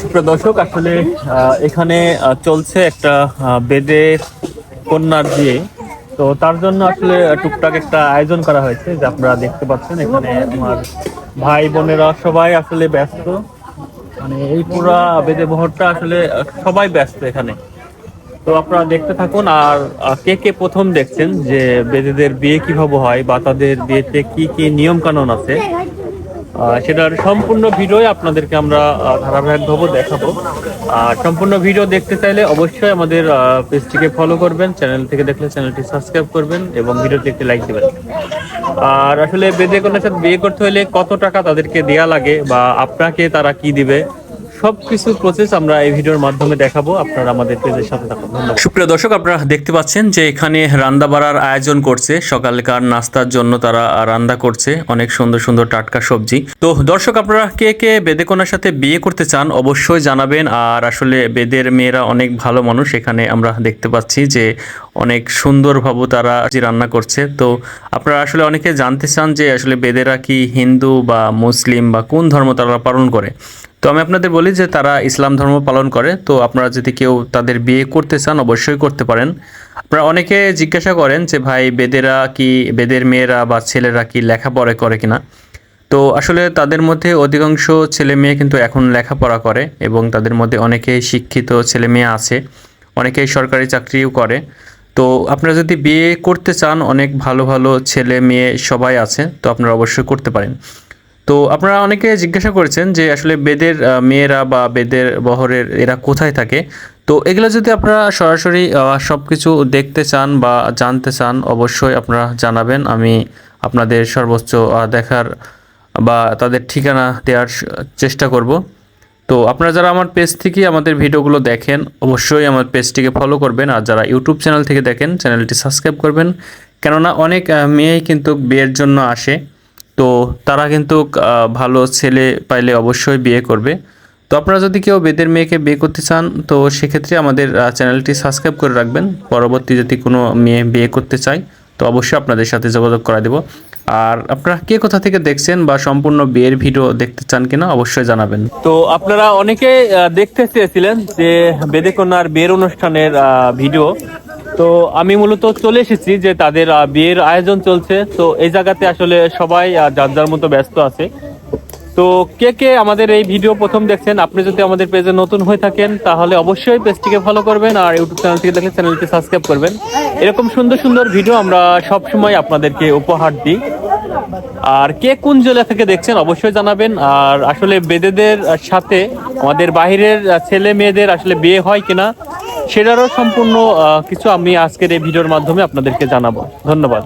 সুপ্রিয় দর্শক, আসলে এখানে চলছে একটা বেদে কন্যার বিয়ে। তো তার জন্য আসলে টুকটাক একটা আয়োজন করা হয়েছে, যে আপনারা দেখতে পাচ্ছেন, এখানে আমার ভাই বোনেরা সবাই আসলে ব্যস্ত। মানে এই পুরা বেদে বহরটা আসলে সবাই ব্যস্ত এখানে। তো আপনারা দেখতে থাকুন, আর কে কে প্রথম দেখছেন যে বেদেদের বিয়ে কীভাবে হয়, বা তাদের বিয়েতে কি কি নিয়ম কানুন আছে সেটার সম্পূর্ণ ভিডিও আপনাদেরকে আমরা ধারাবাহিকভাবে দেখাবো। আর সম্পূর্ণ ভিডিও দেখতে চাইলে অবশ্যই আমাদের পেজটিকে ফলো করবেন চ্যানেল থেকে দেখলে চ্যানেলটি সাবস্ক্রাইব করবেন এবং ভিডিওতে একটি লাইক দেবেন। আর আসলে বেদে কন্যার সাথে বিয়ে করতে হলে কত টাকা তাদেরকে দেয়া লাগে বা আপনাকে তারা কি দিবে? সবকিছু প্রসেস আমরা এই ভিডিওর মাধ্যমে দেখাবো। আপনারা আমাদের পেজের সাথে থাকুন। সুপ্রিয় দর্শক, আপনারা দেখতে পাচ্ছেন যে এখানে রান্না বাড়ার আয়োজন করছে। সকালকার নাস্তার জন্য তারা রান্না করছে। অনেক সুন্দর সুন্দর টাটকা সবজি। তো দর্শক, আপনারা কে কে বেদেকোনার সাথে বিয়ে করতে চান অবশ্যই জানাবেন। আর আসলে বেদের মেয়েরা অনেক ভালো মানুষ। এখানে আমরা দেখতে পাচ্ছি যে অনেক সুন্দরভাবে তারা যে রান্না করছে। তো আপনারা আসলে অনেকে জানতে চান যে আসলে বেদেরা কি হিন্দু বা মুসলিম বা কোন ধর্ম তারা পালন করে। তো আমি আপনাদের বলি যে তারা ইসলাম ধর্ম পালন করে, তো আপনারা যদি কেউ তাদের বিয়ে করতে চান, অবশ্যই করতে পারেন। আপনারা অনেকে জিজ্ঞাসা করেন যে, ভাই, বেদেরা কি, বেদের মেয়েরা বা ছেলেরা কি লেখাপড়া করে কিনা? তো আসলে তাদের মধ্যে অধিকাংশ ছেলে মেয়ে কিন্তু এখন লেখাপড়া করে এবং তাদের মধ্যে অনেকেই শিক্ষিত ছেলে মেয়ে আছে অনেকেই সরকারি চাকরিও করে। তো আপনারা যদি বিয়ে করতে চান, অনেক ভালো ভালো ছেলে মেয়ে সবাই আছে, তো আপনারা অবশ্যই করতে পারেন। তো আপনারা অনেকে জিজ্ঞাসা করেছেন যে আসলে বেদের মেয়েরা বা বেদের বহরের এরা কোথায় থাকে। তো এগুলো যদি আপনারা সরাসরি সব কিছু দেখতে চান বা জানতে চান, অবশ্যই আপনারা জানাবেন। আমি আপনাদের সর্বোচ্চ দেখার বা তাদের ঠিকানা দেওয়ার চেষ্টা করব। তো আপনারা যারা আমার পেজ থেকে আমাদের ভিডিওগুলো দেখেন, অবশ্যই আমার পেজটিকে ফলো করবেন। আর যারা ইউটিউব চ্যানেল থেকে দেখেন, চ্যানেলটি সাবস্ক্রাইব করবেন। কেননা অনেক মেয়েই কিন্তু বিয়ের জন্য আসে। তো তারা কিন্তু ভালো ছেলে পাইলে অবশ্যই বিয়ে করবে। তো আপনারা যদি কেউ বেদের মেয়েকে বিয়ে করতে চান, তো সেক্ষেত্রে আমাদের চ্যানেলটি সাবস্ক্রাইব করে রাখবেন। পরবর্তী যদি কোনো মেয়ে বিয়ে করতে চায়, তো অবশ্যই আপনাদের সাথে যোগাযোগ করা দেব। আর আপনারা কে কোথা থেকে দেখছেন বা সম্পূর্ণ বিয়ের ভিডিও দেখতে চান কিনা, অবশ্যই জানাবেন। তো আপনারা অনেকে দেখতে চেয়েছিলেন যে বেদে কন্যার বিয়ের অনুষ্ঠানের ভিডিও। তো আমি মূলত চলে এসেছি যে তাদের বিয়ের আয়োজন চলছে। তো এই জায়গাতে আসলে সবাই যার যার মতো ব্যস্ত আছে। তো কে কে আমাদের এই ভিডিও প্রথম দেখছেন, আপনি যদি আমাদের পেজে নতুন হয়ে থাকেন, তাহলে অবশ্যই পেজটিকে ফলো করবেন আর ইউটিউব চ্যানেল থেকে দেখলে চ্যানেলটি সাবস্ক্রাইব করবেন। এরকম সুন্দর সুন্দর ভিডিও আমরা সব সময় আপনাদেরকে উপহার দিই। আর কে কোন জেলা থেকে দেখছেন, অবশ্যই জানাবেন। আর আসলে বেদেদের সাথে আমাদের বাইরের ছেলে মেয়েদের আসলে বিয়ে হয় কিনা সেটারও সম্পূর্ণ কিছু আমি আজকের এই ভিডিওর মাধ্যমে আপনাদেরকে জানাব। ধন্যবাদ।